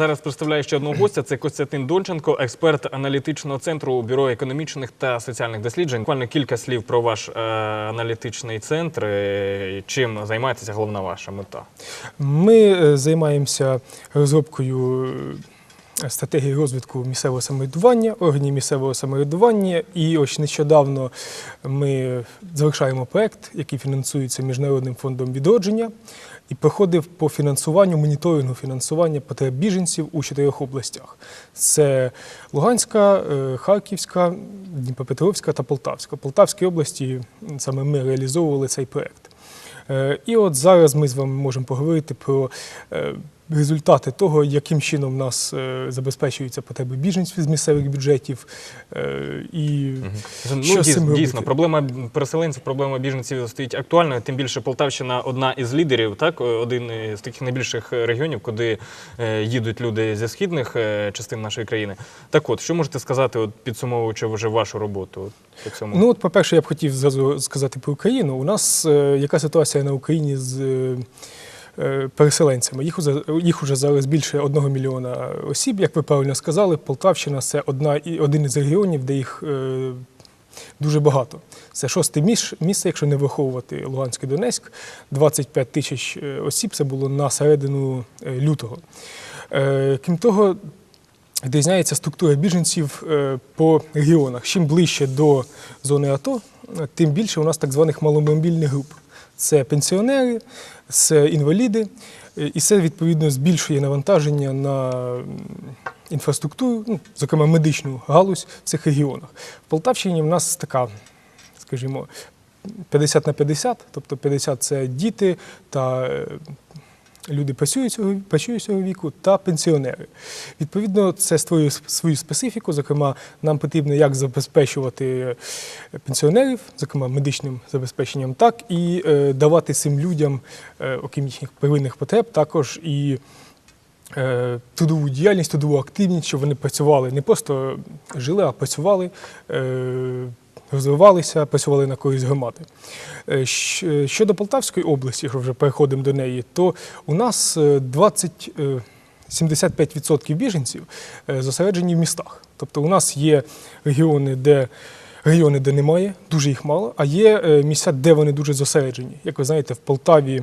зараз представляю ще одного гостя. Це Костянтин Донченко, експерт аналітичного центру бюро економічних та соціальних досліджень. Буквально кілька слів про ваш е, аналітичний центр. Е, Чим займаєтеся? Головна ваша мета? Ми е, займаємося розробкою е, стратегії розвитку місцевого самоврядування, органів місцевого самоврядування. І ось нещодавно ми завершаємо проект, який фінансується Міжнародним фондом відродження, і проходив по фінансуванню, моніторингу фінансування потреб біженців у чотирьох областях: це Луганська, е, Харківська, Дніпропетровська та Полтавська. В Полтавській області саме ми реалізовували цей проект. Е, І от зараз ми з вами можемо поговорити про е, результати того, яким чином в нас е, забезпечуються потреби біженців з місцевих бюджетів. е, І Ну, що дійсно, цим робити? дійсно, проблема переселенців, проблема біженців стоїть актуальною. Тим більше Полтавщина одна із лідерів, так один з таких найбільших регіонів, куди е, їдуть люди зі східних частин нашої країни. Так, от що можете сказати, от підсумовуючи вже вашу роботу от, по цьому? Ну, от, по-перше, я б хотів зразу сказати про Україну. У нас яка ситуація на Україні з переселенцями? Їх уже, їх уже зараз більше одного мільйона осіб, як ви правильно сказали. Полтавщина це одна і один із регіонів, де їх е, дуже багато. Це шосте міс- місце, якщо не враховувати Луганськ і Донецьк. 25 тисяч е, осіб це було на середину е, лютого. Е, Крім того, відрізняється структура біженців е, по регіонах. Чим ближче до зони АТО, е, тим більше у нас так званих маломобільних груп. Це пенсіонери, це інваліди, е, і це відповідно збільшує навантаження на інфраструктуру, ну, зокрема медичну галузь в цих регіонах. В Полтавщині в нас така, скажімо, 50 на 50, тобто 50 це діти та е, люди працюючого, працюючого віку та пенсіонери. Відповідно, це створює свою специфіку. Зокрема, нам потрібно як забезпечувати пенсіонерів, зокрема медичним забезпеченням, так і е, давати цим людям, е, окрім їхніх первинних потреб, також і е, трудову діяльність, трудову активність, щоб вони працювали не просто жили, а працювали. Е, Розвивалися, працювали на користь громади. Е, Щодо Полтавської області, якщо вже переходимо до неї, то у нас е, 20, е, 75% біженців е, зосереджені в містах. Тобто у нас є регіони, де регіони, де немає, дуже їх мало, а є е, місця, де вони дуже зосереджені. Як ви знаєте, в Полтаві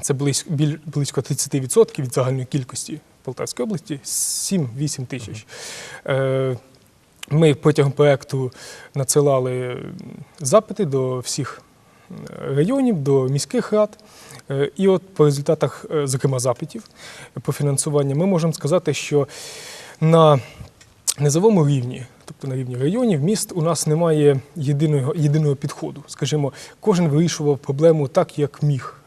це близько, близько 30% від загальної кількості Полтавської області 7-8 тисяч. Е, Ми протягом проекту надсилали запити до всіх е, районів, до міських рад. Е, І от по результатах, е, зокрема, запитів по фінансуванню, ми можемо сказати, що на низовому рівні, тобто на рівні районів, міст, у нас немає єдиного, єдиного підходу. Скажімо, кожен вирішував проблему так, як міг.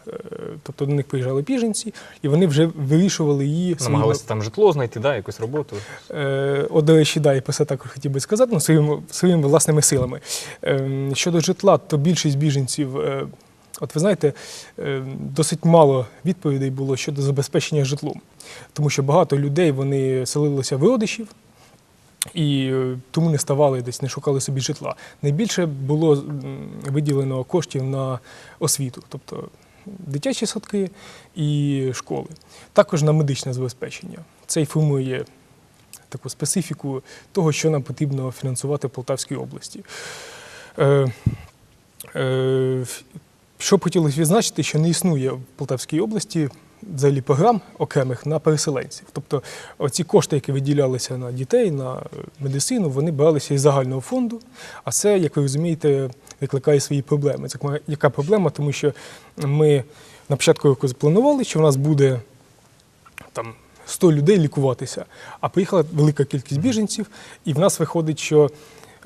Тобто до них приїжджали біженці, і вони вже вирішували її Намагалися там житло знайти, да, якусь роботу. Е, От, до речі, да, я про це також хотів би сказати, ну, своїми, своїми власними силами. Е, Щодо житла, то більшість біженців, е, от ви знаєте, е, досить мало відповідей було щодо забезпечення житлом, тому що багато людей вони селилися в родичів. І е, тому не ставали десь, не шукали собі житла. Найбільше було виділено коштів на освіту, тобто дитячі садки і школи, також на медичне забезпечення. Це й формує таку специфіку того, що нам потрібно фінансувати в Полтавській області. Е, е, що б хотілося відзначити, що не існує в Полтавській області взагалі програм окремих на переселенців. Тобто оці кошти, які виділялися на дітей, на е, медицину, вони бралися із загального фонду. А це, як ви розумієте, викликає свої проблеми. Це яка проблема? Тому що ми на початку року запланували, що в нас буде там 100 людей лікуватися, а приїхала велика кількість біженців, і в нас виходить, що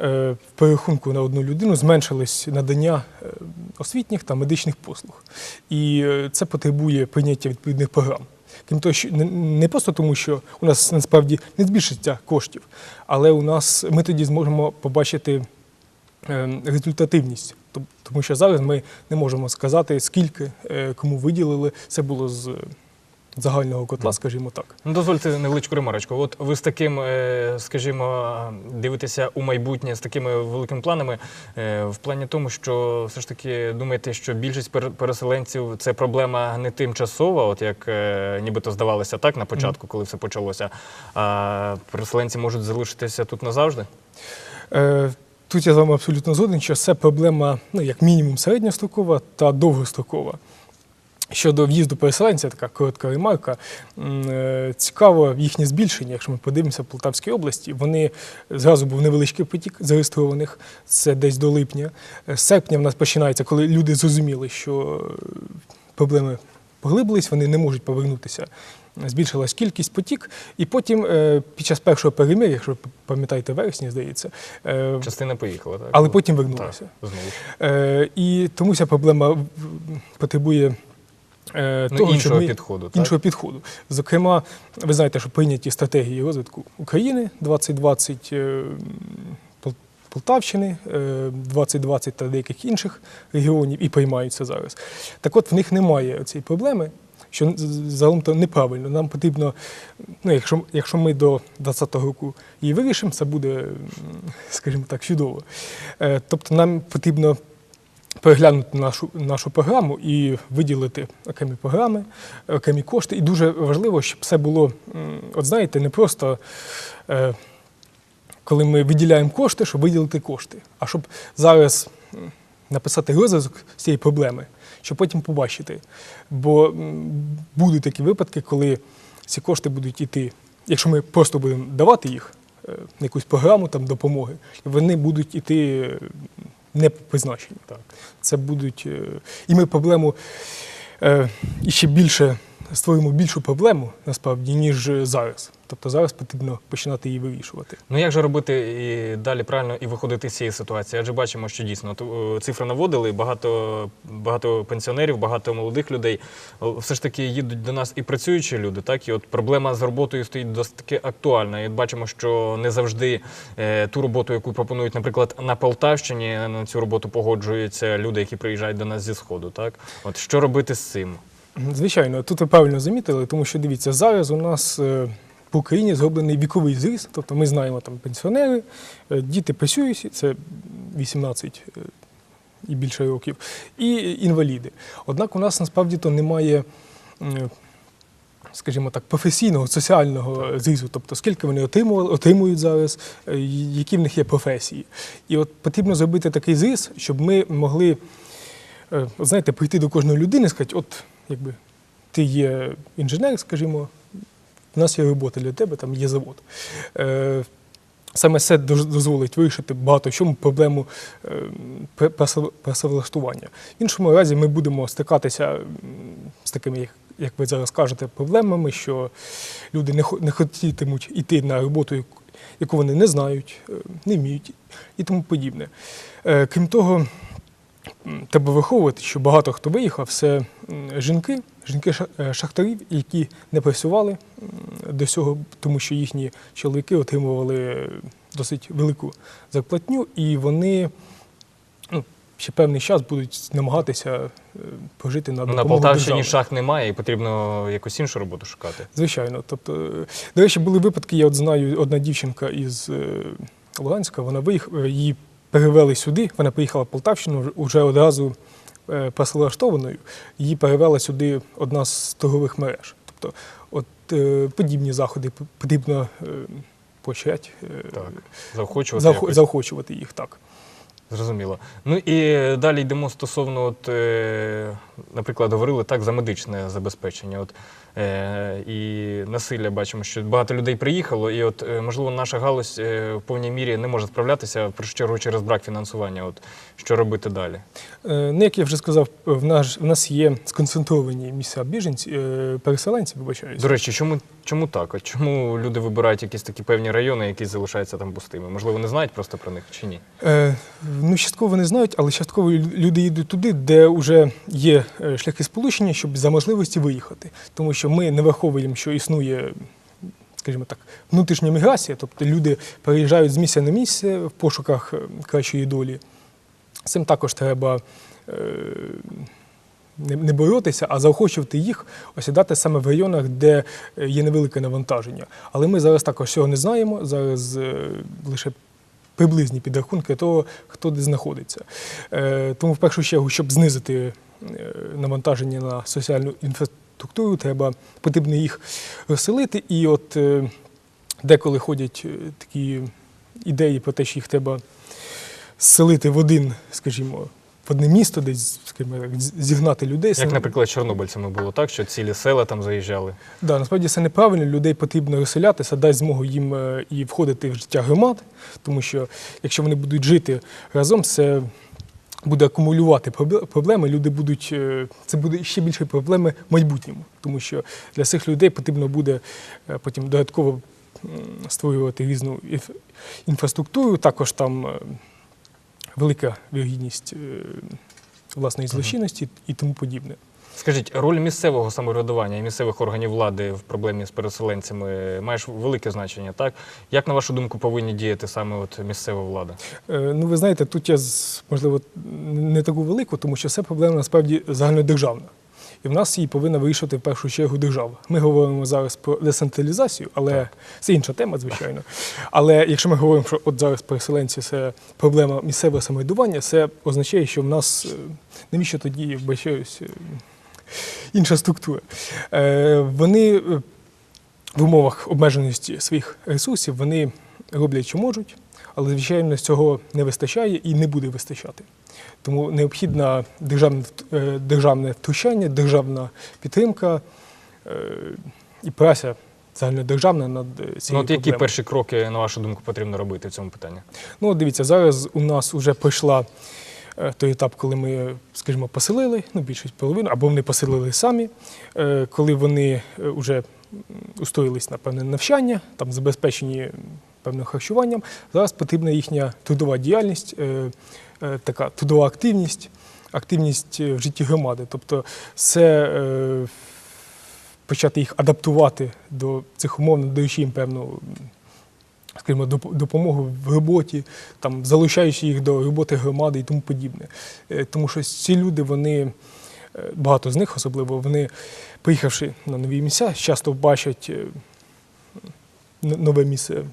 в перерахунку на одну людину зменшилось надання е, освітніх та медичних послуг. І е, це потребує прийняття відповідних програм. Крім того, що не- просто тому, що у нас насправді не збільшиться коштів, але у нас ми тоді зможемо побачити е, результативність. Тому що зараз ми не можемо сказати, скільки е, кому виділили. Це було з загального котла, скажімо так. Ну, дозвольте невеличку ремарочку. От ви з таким, е, скажімо, дивитеся у майбутнє з такими великими планами, е, в плані тому, що все ж таки думаєте, що більшість переселенців це проблема не тимчасова, от як е, нібито здавалося так на початку, коли все почалося. А переселенці можуть залишитися тут назавжди? Тут я з вами абсолютно згоден, що це проблема, ну, як мінімум, середньострокова та довгострокова. Щодо в'їзду переселенця, така коротка ремарка. Е, Цікаво їхнє збільшення, якщо ми подивимося в Полтавській області. Вони зразу був невеличкий потік зареєстрованих, це десь до липня. Е, З серпня в нас починається, коли люди зрозуміли, що е, проблеми поглибились, вони не можуть повернутися. Збільшилась кількість потік, і потім під час першого перемир'я, якщо ви пам'ятаєте, вересні, здається, Частина поїхала, так? але потім вернулася. і тому ця проблема потребує Ну, того, іншого ми, підходу, так? іншого підходу. Зокрема, ви знаєте, що прийняті стратегії розвитку України 2020, е, Полтавщини е, 2020 та деяких інших регіонів і приймаються зараз. Так от в них немає цієї проблеми. Що загалом то неправильно. Нам потрібно, ну якщо, якщо ми до 2020 року її вирішимо, це буде, скажімо так, чудово. Е, Тобто нам потрібно переглянути нашу, нашу програму і виділити окремі програми, окремі кошти. І дуже важливо, щоб це було, от знаєте, не просто е, коли ми виділяємо кошти, щоб виділити кошти, а щоб зараз написати розв'язок з цієї проблеми, щоб потім побачити. Бо будуть такі випадки, коли ці кошти будуть йти, якщо ми просто будемо давати їх, е, на якусь програму там, допомоги, вони будуть йти не по призначенню. Так. Це будуть. е, І ми проблему е, і ще більше створимо більшу проблему насправді, ніж зараз. Тобто зараз потрібно починати її вирішувати. Ну як же робити і далі правильно і виходити з цієї ситуації? Адже бачимо, що дійсно е, цифри наводили, багато, багато пенсіонерів, багато молодих людей все ж таки їдуть до нас і працюючі люди. Так і от проблема з роботою стоїть досить таки актуальна. І бачимо, що не завжди е, ту роботу, яку пропонують, наприклад, на Полтавщині, на цю роботу погоджуються люди, які приїжджають до нас зі сходу. Так, от що робити з цим? Звичайно, тут ви правильно замітили, тому що дивіться, зараз у нас е, по Україні зроблений віковий зріз. Тобто ми знаємо там пенсіонери, е, діти працюють, це 18 е, і більше років, і інваліди. Однак у нас насправді то немає. Скажімо так, професійного, соціального зрізу, тобто скільки вони отримували, отримують зараз, е, які в них є професії. І от потрібно зробити такий зріз, щоб ми могли е, знаєте, прийти до кожної людини і сказати, от якби ти є інженер, скажімо, у нас є робота для тебе, там є завод. Е, Саме це дозволить вирішити багато в чому проблему е, працевлаштування. В іншому разі ми будемо стикатися з такими, як, ви зараз кажете, проблемами, що люди не, хо- не хотітимуть йти на роботу, яку- вони не знають, е, не вміють і тому подібне. Е, Крім того, Треба враховувати, що багато хто виїхав, це жінки, жінки ша- е, шахтарів, які не працювали до цього, тому що їхні чоловіки отримували е, досить велику зарплатню, і вони ну, ще певний час будуть намагатися е, прожити на Ну, на Полтавщині держави. шах немає, і потрібно якусь іншу роботу шукати. Звичайно. Тобто, до речі, були випадки, я от знаю, одна дівчинка із Луганська, вона виїхала, її перевели сюди, вона приїхала в Полтавщину вже- одразу е, працевлаштованою, її перевела сюди одна з торгових мереж. Тобто, от е, подібні заходи потрібно е, е, Так, заохочувати. заохо- якось. заохочувати їх так. Зрозуміло. Ну і далі йдемо стосовно, от, наприклад, говорили так за медичне забезпечення. От, і насилля бачимо, що багато людей приїхало, і от, е, можливо, наша галузь е, в повній мірі не може справлятися, в першу чергу через брак фінансування. От, що робити далі? Е, Ну, як я вже сказав, в нас, в нас є сконцентровані місця біженців, е, переселенців, вибачаюся. До речі, чому, чому так? От чому люди вибирають якісь такі певні райони, які залишаються там пустими? Можливо, не знають просто про них чи ні? Е, ну, частково не знають, але частково люди їдуть туди, де вже є е, шляхи сполучення, щоб за можливості виїхати. Тому що ми не враховуємо, що існує, скажімо так, внутрішня міграція, тобто люди переїжджають з місця на місце в пошуках е, кращої долі. З цим також треба е, не, боротися, а заохочувати їх осідати саме в районах, де е, є невелике навантаження. Але ми зараз також цього не знаємо. Зараз лише приблизні підрахунки того, хто де знаходиться. Тому в першу чергу, щоб знизити навантаження на соціальну інфраструктуру, треба потрібно їх розселити. І от е, деколи ходять е, такі ідеї про те, що їх треба зселити в один, скажімо, в одне місто, десь, скажімо, так, зігнати людей. Як, наприклад, чорнобильцями було так, що цілі села там заїжджали. Да, насправді це неправильно. Людей потрібно розселятися, дасть змогу їм е, і входити в життя громад, тому що якщо вони будуть жити разом, це буде акумулювати пробле- проблеми. Люди будуть е, це буде ще більше проблеми в майбутньому, тому що для цих людей потрібно буде е, потім додатково створювати різну інфраструктуру. Також там е, велика вірогідність власної злочинності і тому подібне. Скажіть, роль місцевого самоврядування і місцевих органів влади в проблемі з переселенцями має ж велике значення, так? Як, на вашу думку, повинні діяти саме от місцева влада? Е, Ну, ви знаєте, тут я можливо не таку велику, тому що це проблема насправді загальнодержавна. І в нас її повинна вирішувати в першу чергу держава. Ми говоримо зараз про децентралізацію, але це інша тема, звичайно. Але якщо ми говоримо, що от зараз переселенці це проблема місцевого самоврядування, це означає, що в нас е, навіщо тоді вбачаюсь інша структура. Е, Вони е, в умовах обмеженості своїх ресурсів вони роблять, що можуть, але звичайно цього не вистачає і не буде вистачати. Тому необхідна державне, державне втручання, державна підтримка е, і праця загальнодержавна над цією Ну, от які перші кроки, на вашу думку, потрібно робити в цьому питанні? Ну, дивіться, зараз у нас вже пройшла той етап, коли ми, скажімо, поселили, ну, більшість половину, або вони поселили самі, е, коли вони вже устроїлись на певне навчання, там забезпечені певним харчуванням. Зараз потрібна їхня трудова діяльність, е, е, така трудова активність, активність е, в житті громади. Тобто це е, почати їх адаптувати до цих умов, надаючи їм певну скажімо, доп- допомогу в роботі, там, залучаючи їх до роботи громади і тому подібне. Е, Тому що ці люди, вони, е, багато з них особливо, вони, приїхавши на нові місця, часто бачать е, нове місце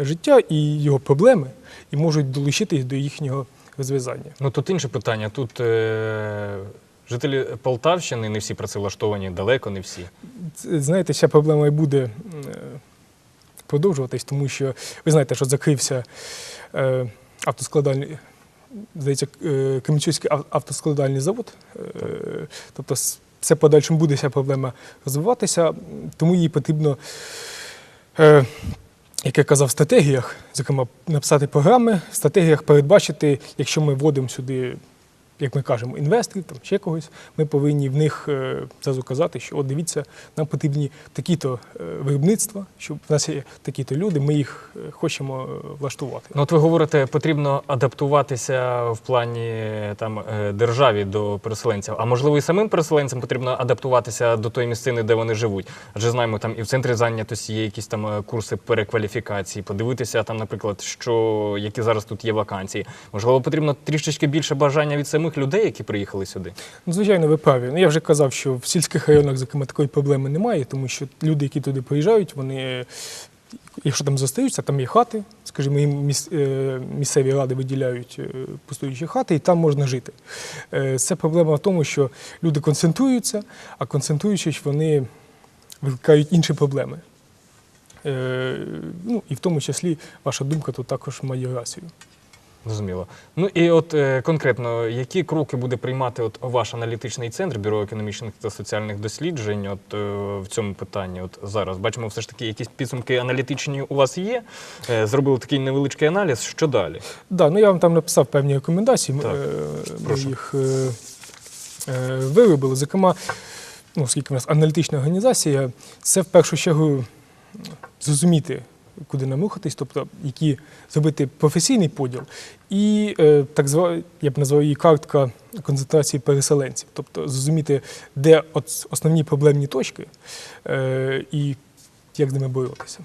життя і його проблеми, і можуть долучитись до їхнього розв'язання. Ну тут інше питання. Тут е- жителі Полтавщини не всі працевлаштовані, далеко не всі. Знаєте, ця проблема і буде продовжуватись, тому що ви знаєте, що закрився е, автоскладальний, здається, е, автоскладальний завод. Е, тобто все подальшим буде ця проблема розвиватися, тому їй потрібно, е, як я казав, в стратегіях, зокрема, написати програми, в стратегіях передбачити, якщо ми вводимо сюди як ми кажемо, інвесторів, там ще когось, ми повинні в них е, зразу казати, що от дивіться, нам потрібні такі-то е, виробництва, що в нас є такі-то люди, ми їх е, хочемо влаштувати. Ну, от ви говорите, потрібно адаптуватися в плані там державі до переселенців. А можливо, і самим переселенцям потрібно адаптуватися до тої місцини, де вони живуть. Адже знаємо, там і в центрі зайнятості є якісь там курси перекваліфікації, подивитися там, наприклад, що які зараз тут є вакансії. Можливо, потрібно трішечки більше бажання від самих людей, які приїхали сюди. Ну, звичайно, ви праві. Ну, я вже казав, що в сільських районах, зокрема, такої проблеми немає, тому що люди, які туди приїжджають, вони, якщо там зостаються, там є хати, скажімо, їм е, місцеві ради виділяють е, пустуючі хати, і там можна жити. Е, Це проблема в тому, що люди концентруються, а концентруючись, вони викликають інші проблеми. Ну, і в тому числі ваша думка тут також має рацію. Зрозуміло. Ну і от е, конкретно, які кроки буде приймати от ваш аналітичний центр Бюро економічних та соціальних досліджень? От е, в цьому питанні? От зараз бачимо, все ж таки якісь підсумки аналітичні у вас є. Е, зробили такий невеличкий аналіз. Що далі? Да, ну я вам там написав певні рекомендації. Так, е, Ми прошу. їх е, е, виробили. Зокрема, ну, оскільки в нас аналітична організація, це в першу чергу зрозуміти, куди нам рухатись, тобто які зробити професійний поділ, і е, так звана, я б назвав її картка концентрації переселенців, тобто зрозуміти, де основні проблемні точки е, і як з ними боротися.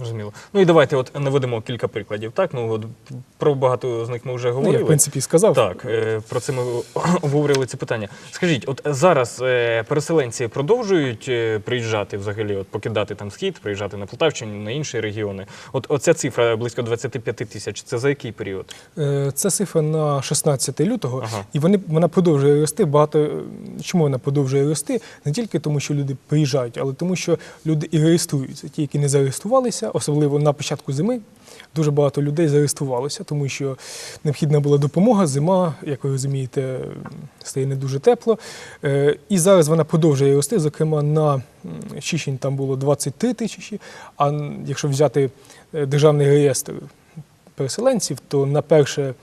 Зрозуміло. Ну і давайте от наведемо кілька прикладів. Так, ну от про багато з них ми вже Ну, говорили. я, в принципі, сказав. Так, е, про це ми обговорили це питання. Скажіть, от зараз е, переселенці продовжують е, приїжджати взагалі, от покидати там схід, приїжджати на Полтавщину, на інші регіони. От оця цифра близько 25 тисяч. Це за який період? Це цифра на 16 лютого, Ага. і вони, вона продовжує рости. Багато чому вона продовжує рости? Не тільки тому, що люди приїжджають, але тому, що люди і реєструються. Ті, які не зареєструвалися, особливо на початку зими, дуже багато людей зареєструвалося, тому що необхідна була допомога. Зима, як ви розумієте, стає не дуже тепло. Е, І зараз вона продовжує рости. Зокрема, на Чищень там було 23 тисячі. А якщо взяти е, державний реєстр переселенців, то на 1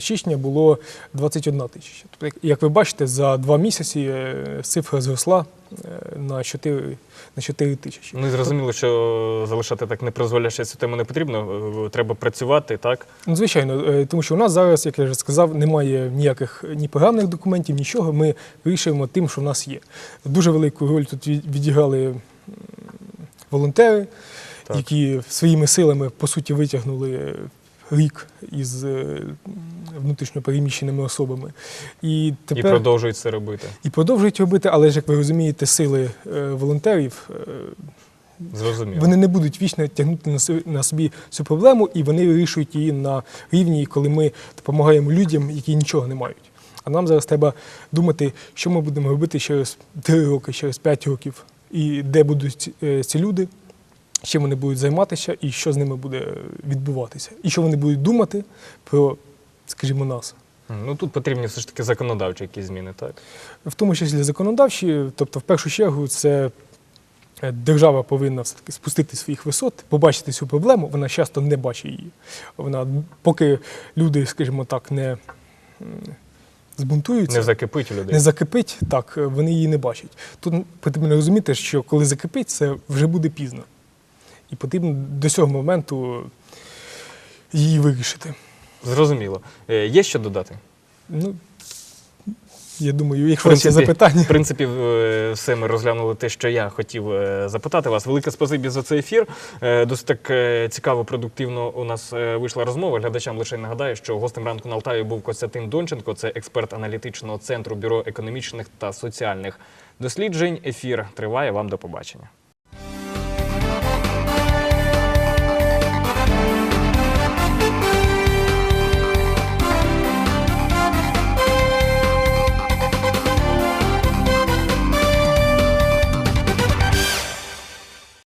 січня було 21 тисяча. Тобто, як- ви бачите, за два місяці е, цифра зросла е, на 4, на 4 тисячі. Ну і зрозуміло, що залишати так непризволяще цю тему не потрібно. Е, Треба працювати, так? Ну, звичайно, е, тому що у нас зараз, як я вже сказав, немає ніяких ні програмних документів, нічого. Ми вирішуємо тим, що в нас є. Дуже велику роль тут відіграли волонтери, Так. які своїми силами по суті витягнули рік із е, внутрішньо переміщеними особами. І І продовжують це робити. і продовжують робити, але ж як ви розумієте, сили е, волонтерів. е, Зрозуміло. вони не будуть вічно тягнути на собі, цю проблему, і вони вирішують її на рівні, коли ми допомагаємо людям, які нічого не мають. А нам зараз треба думати, що ми будемо робити через 3 роки, через 5 років, і де будуть е, ці люди, чим вони будуть займатися, і що з ними буде відбуватися, і що вони будуть думати про, скажімо, нас. Ну тут потрібні все ж таки законодавчі якісь зміни, так? в тому числі законодавчі, тобто, в першу чергу, це е, держава повинна все-таки спустити своїх висот, побачити цю проблему, вона часто не бачить її. Вона, поки люди, скажімо так, не збунтуються, Не закипить людей. не закипить, так, е, вони її не бачать. Тут потрібно розуміти, що коли закипить, це вже буде пізно. І потрібно до цього моменту її вирішити. Зрозуміло. Е, Є що додати? Ну, я думаю, якщо є запитання. В принципі, е, все ми розглянули те, що я хотів е, запитати вас. Велике спасибі за цей ефір. Е, Досить так е, цікаво, продуктивно у нас е, вийшла розмова. Глядачам лише нагадаю, що гостем ранку на Алтаві був Костянтин Донченко, це експерт аналітичного центру бюро економічних та соціальних досліджень. Ефір триває. Вам до побачення.